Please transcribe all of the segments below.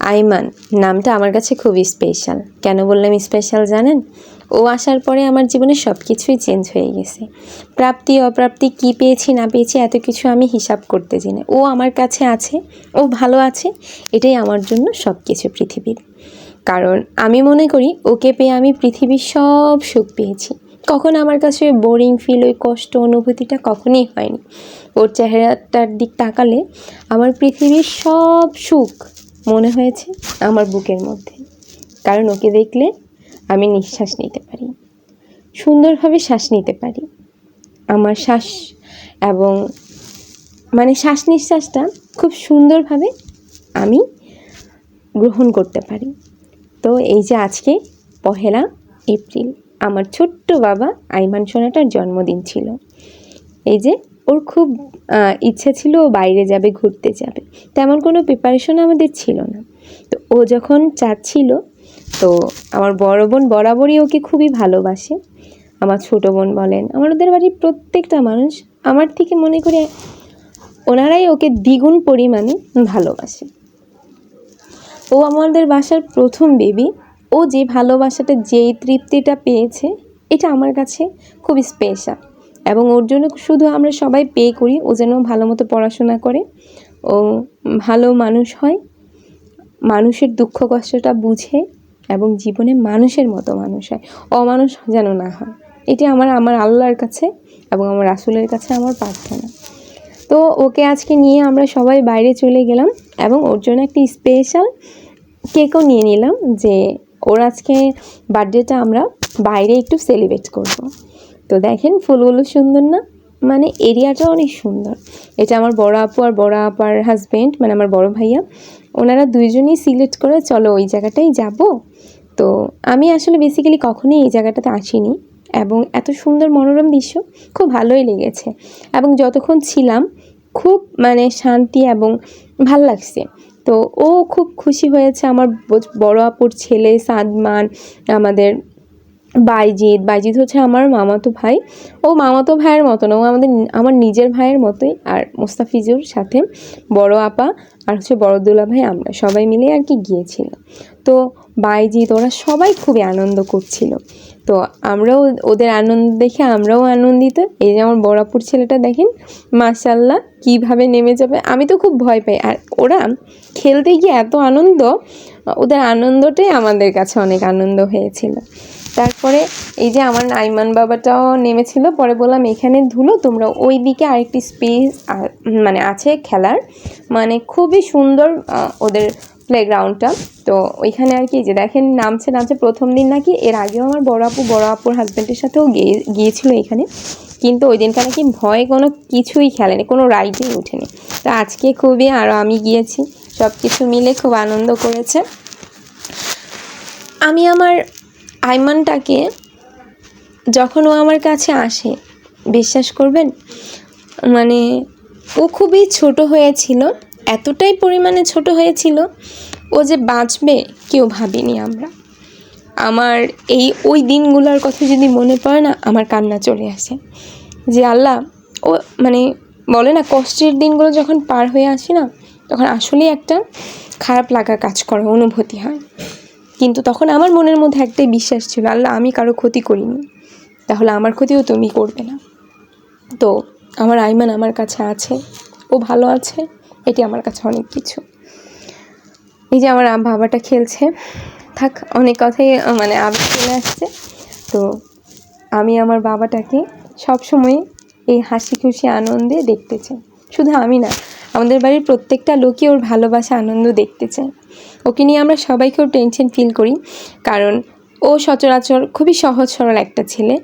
আইমান, নামটা আমার কাছে খুবই স্পেশাল কেন বললাম স্পেশাল জানেন? ও আসার পরে আমার জীবনে সব কিছুই চেঞ্জ হয়ে গেছে। প্রাপ্তি, অপ্রাপ্তি, কী পেয়েছি, না পেয়েছি, এত কিছু আমি হিসাব করতে জানি। ও আমার কাছে আছে, ও ভালো আছে, এটাই আমার জন্য সব কিছু পৃথিবীর। কারণ আমি মনে করি, ওকে পেয়ে আমি পৃথিবীর সব সুখ পেয়েছি। কখন আমার কাছে ওই বোরিং ফিল ওই কষ্ট, অনুভূতিটা কখনই হয়নি। ওর চেহারাটার দিক তাকালে আমার পৃথিবীর সব সুখ মনে হয়েছে আমার বুকের মধ্যে, কারণ ওকে দেখলে আমি নিঃশ্বাস নিতে পারি, সুন্দরভাবে শ্বাস নিতে পারি। আমার শ্বাস এবং মানে শ্বাস নিঃশ্বাসটা খুব সুন্দরভাবে আমি গ্রহণ করতে পারি। তো এই যে আজকে পহেলা এপ্রিল, আমার ছোট্ট বাবা আইমান সোনাটার জন্মদিন ছিল। এই যে ওর খুব ইচ্ছে ছিল ও বাইরে যাবে, ঘুরতে যাবে। তেমন কোনো প্রিপারেশন আমাদের ছিল না। তো ও যখন চাচ্ছিল, তো আমার বড় বোন বরাবরই ওকে খুবই ভালোবাসে। আমার ছোট বোন বলেন, আমার ওদের বাড়ির প্রত্যেকটা মানুষ আমার থেকে মনে করে ওনারাই ওকে দ্বিগুণ পরিমাণে ভালোবাসে। ও আমাদের বাসার প্রথম বেবি ও যে ভালোবাসাটা, যেই তৃপ্তিটা পেয়েছে, এটা আমার কাছে খুব স্পেশাল এবং ওর জন্য শুধু আমরা সবাই পে করি, ও যেন ভালো মতো পড়াশোনা করে, ও ভালো মানুষ হয়, মানুষের দুঃখ কষ্টটা বুঝে এবং জীবনে মানুষের মতো মানুষ হয়, অমানুষ যেন না হয়। এটি আমার আমার আল্লাহর কাছে এবং আমার রাসুলের কাছে আমার প্রার্থনা। তো ওকে আজকে নিয়ে আমরা সবাই বাইরে চলে গেলাম এবং ওর জন্য একটি স্পেশাল কেকও নিয়ে নিলাম যে ওর আজকে বার্থডেটা আমরা বাইরে একটু সেলিব্রেট করব। তো দেখেন, ফুলগুলো সুন্দর না? মানে এরিয়াটা অনেক সুন্দর। এটা আমার বড় আপু আর বড় আপার হাজবেন্ড মানে আমার বড় ভাইয়া। ওনারা দুইজনই সিলেক্ট করে, চলো ওই জায়গাটাই যাব। তো আমি আসলে বেসিক্যালি কখনোই এই জায়গাটাতে আসিনি এবং এত সুন্দর মনোরম দৃশ্য খুব ভালোই লেগেছে এবং যতক্ষণ ছিলাম, খুব মানে শান্তি এবং ভালো লাগছে। তো ও খুব খুশি হয়েছে, আমার বড় আপুর ছেলে সাদমান, আমাদের বাইজিৎ বাইজিৎ হচ্ছে আমার মামাতো ভাই। ও মামাতো ভাইয়ের মতো না ও আমাদের আমার নিজের ভাইয়ের মতোই, আর মোস্তাফিজুর সাথে বড় আপা আর হচ্ছে বড় দুলা ভাই আমরা সবাই মিলে আর কি গিয়েছিলাম। তো বাইজিৎ ওরা সবাই খুবই আনন্দ করছিল। তো আমরাও ওদের আনন্দ দেখে আমরাও আনন্দিত। এই যে আমার বড়াপুর ছেলেটা দেখেন মাশাল্লাহ কীভাবে নেমে যাবে, আমি তো খুব ভয় পাই। আর ওরা খেলতে গিয়ে এত আনন্দ, ওদের আনন্দটাই আমাদের কাছে অনেক আনন্দ হয়েছিল। তারপরে এই যে আমার নাইমান বাবাটাও নেমেছিল, পরে বললাম, এখানে ধুলো, তোমরা ওই দিকে আরেকটি স্পেস মানে আছে খেলার। মানে খুবই সুন্দর ওদের প্লেগ্রাউন্ডটা তো ওইখানে আর কি যে দেখেন নামছে নামছে। প্রথম দিন নাকি এর আগেও আমার বড় আপু, বড় আপুর হাজব্যান্ডের সাথেও গিয়ে, গিয়েছিল এখানে। কিন্তু ওই দিনকার নাকি ভয়ে কোনো কিছুই খেলেনি, কোনো রাইডেই ওঠেনি। তো আজকে খুবই আরও আমি গিয়েছি সব কিছু মিলে খুব আনন্দ করেছে। আমি আমার আইমানটাকে যখন ও আমার কাছে আসে, বিশ্বাস করবেন? মানে ও খুবই ছোট হয়েছিল। এতটাই পরিমাণে ছোট হয়েছিল, ও যে বাঁচবে কেউ ভাবিনি আমরা। আমার এই ওই দিনগুলোর কথা যদি মনে পড়ে না, আমার কান্না চলে আসে। যে আল্লাহ, ও মানে বলে না, কষ্টের দিনগুলো যখন পার হয়ে আসি না, তখন আসলেই একটা খারাপ লাগা কাজ করে, অনুভূতি হয়। কিন্তু তখন আমার মনের মধ্যে একটাই বিশ্বাস ছিল, আল্লাহ, আমি কারও ক্ষতি করিনি। তাহলে আমার ক্ষতিও তুমি করবে না। তো আমার আইমান আমার কাছে আছে, ও ভালো আছে। এটি আমার কাছে অনেক কিছু। এই যে আমার বাবাটা খেলছে, থাক, অনেক কথাই মানে আবেগ চলে আসছে। তো আমি আমার বাবাটাকে সবসময় এই হাসি খুশি আনন্দে দেখতে চাই। শুধু আমি না, আমাদের বাড়ির প্রত্যেকটা লোকই ওর ভালোবাসা, আনন্দ দেখতে চায়। ওকে নিয়ে আমরা সবাই খুব টেনশন ফিল করি, কারণ ও সচরাচর খুবই সহজ, সরল একটা ছেলে।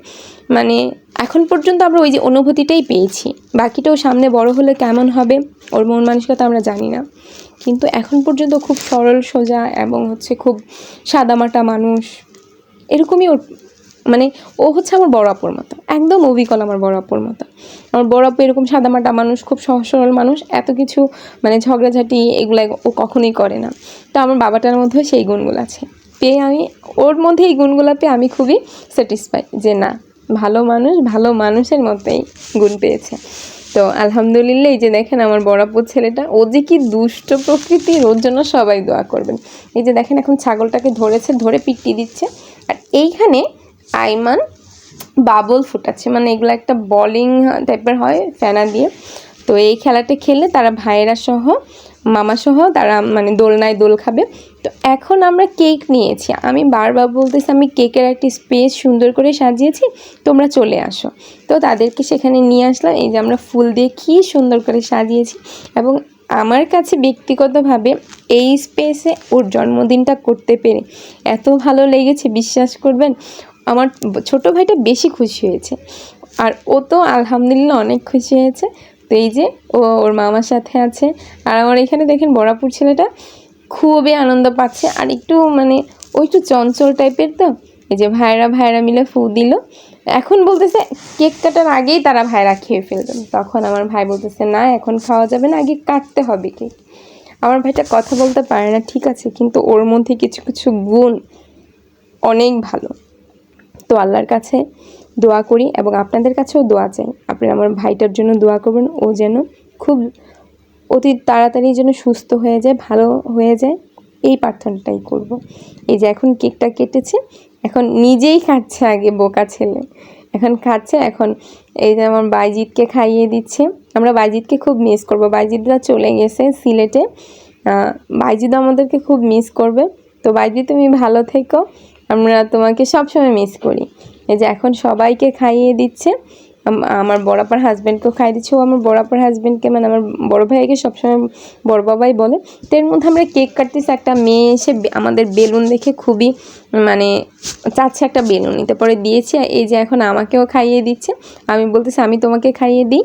মানে এখন পর্যন্ত আমরা ওই যে অনুভূতিটাই পেয়েছি। বাকিটাও সামনে বড় হলে কেমন হবে, ওর মন মানসিকতা আমরা জানি না। কিন্তু এখন পর্যন্ত খুব সরল, সোজা এবং হচ্ছে খুব সাদামাটা মানুষ। এরকমই ওর মানে ও হচ্ছে আমার বড় আপুর মতো। একদম অবিকল আমার বড় আপুর মতো। আমার বড় আপু এরকম সাদামাটা মানুষ, খুব সহজ, সরল মানুষ, এত কিছু মানে ঝগড়াঝাটি এগুলো ও কখনোই করে না। তো আমার বাবাটার মধ্যেও সেই গুণগুলো আছে। পেয়ে আমি, ওর মধ্যে এই গুণগুলো পেয়ে আমি খুবই স্যাটিসফাই যে না, ভালো মানুষ ভালো মানুষের মতোই গুণ পেয়েছে। তো আলহামদুলিল্লাহ, এই যে দেখেন আমার বড়াপুর ছেলেটা, ও যে কি দুষ্ট প্রকৃতির, ওর জন্য সবাই দোয়া করবেন। এই যে দেখেন এখন ছাগলটাকে ধরেছে, ধরে পিটি দিচ্ছে। আর এইখানে আইমান বাবল ফুটাচ্ছে মানে এগুলো একটা বলিং টাইপের হয় ফেনা দিয়ে। তো এই খেলাটা খেলে তারা ভাইয়েরা সহ মামা সহ তারা মানে দোলনায় দোল খাবে। তো এখন আমরা কেক নিয়েছি। আমি বারবার বলতেছি, আমি কেকের একটি স্পেস সুন্দর করে সাজিয়েছি, তোমরা চলে আসো। তো তাদেরকে সেখানে নিয়ে আসলাম। এই যে আমরা ফুল দিয়ে কী সুন্দর করে সাজিয়েছি এবং আমার কাছে ব্যক্তিগতভাবে এই স্পেসে ওর জন্মদিনটা করতে পেরে এত ভালো লেগেছে, বিশ্বাস করবেন? আমার ছোট ভাইটা বেশি খুশি হয়েছে। আর ও তো আলহামদুলিল্লাহ অনেক খুশি হয়েছে। তো এই যে ও ওর মামার সাথে আছে। আর আমার এখানে দেখেন বড়াপুর ছেলেটা খুবই আনন্দ পাচ্ছে। আর একটু মানে ও একটু চঞ্চল টাইপের তো, এই যে ভাইরা ভাইরা মিলে ফু দিল। এখন বলতেছে কেক কাটার আগেই তারা ভাইরা খেয়ে ফেলবেন তখন আমার ভাই বলতেছে, না, এখন খাওয়া যাবে না, আগে কাটতে হবে কেক আমার ভাইটা কথা বলতে পারে না, ঠিক আছে, কিন্তু ওর মধ্যে কিছু কিছু গুণ অনেক ভালো। তো আল্লাহর কাছে দোয়া করি এবং আপনাদের কাছেও দোয়া চাই। আপনি আমার ভাইটার জন্য দোয়া করবেন। ও যেন খুব অতি তাড়াতাড়ি যেন সুস্থ হয়ে যায়, ভালো হয়ে যায়। এই প্রার্থনাটাই করব। এই যে এখন কেকটা কেটেছে, এখন নিজেই খাচ্ছে আগে বোকা ছেলে। এখন খাচ্ছে, এখন এই যে আমার বাইজিৎকে খাইয়ে দিচ্ছে। আমরা বাইজিৎকে খুব মিস করব। বাইজিৎরা চলে গেছে সিলেটে। বাইজিৎ আমাদেরকে খুব মিস করবে। তো বাইজি তুমি ভালো থেকো। আমরা তোমাকে সবসময় মিস করি। এই যে এখন সবাইকে খাইয়ে দিচ্ছে। আমার বড়াপার হাজব্যান্ডকেও খাইয়ে দিচ্ছে। ও আমার বড়াপার হাজব্যান্ডকে মানে আমার বড় ভাইকে সবসময় বড় বাবাই বলে। তো এর মধ্যে আমরা কেক কাটতেছি একটা মেয়ে এসে আমাদের বেলুন দেখে খুবই মানে চাচ্ছে একটা বেলুন নিতে। পরে দিয়েছি এই যে এখন আমাকেও খাইয়ে দিচ্ছে। আমি বলতেছি, আমি তোমাকে খাইয়ে দিই।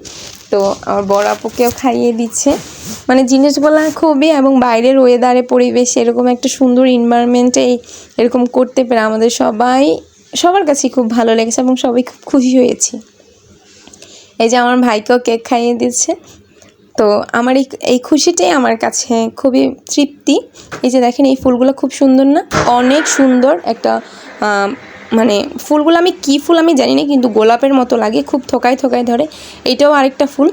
তো আমার বড় আপুকেও খাইয়ে দিচ্ছে। মানে জিনিসগুলো খুবই, এবং বাইরের ওয়েদারে পরিবেশ এরকম একটা সুন্দর এনভায়রনমেন্টে এরকম করতে পেরে আমাদের সবাই, সবার কাছেই খুব ভালো লেগেছে, এবং সবাই খুব খুশি হয়েছি। এই যে আমার ভাইকেও কেক খাইয়ে দিচ্ছে। তো আমার এই এই খুশিটাই আমার কাছে খুবই তৃপ্তি। এই যে দেখেন, এই ফুলগুলো খুব সুন্দর না? অনেক সুন্দর একটা মানে ফুলগুলো আমি কী ফুল আমি জানি না, কিন্তু গোলাপের মতো লাগে, খুব থোকায় থোকায় ধরে। এটাও আরেকটা ফুল।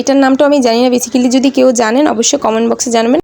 এটার নামটাও আমি জানি না। বেসিক্যালি যদি কেউ জানেন, অবশ্যই কমেন্ট বক্সে জানাবেন।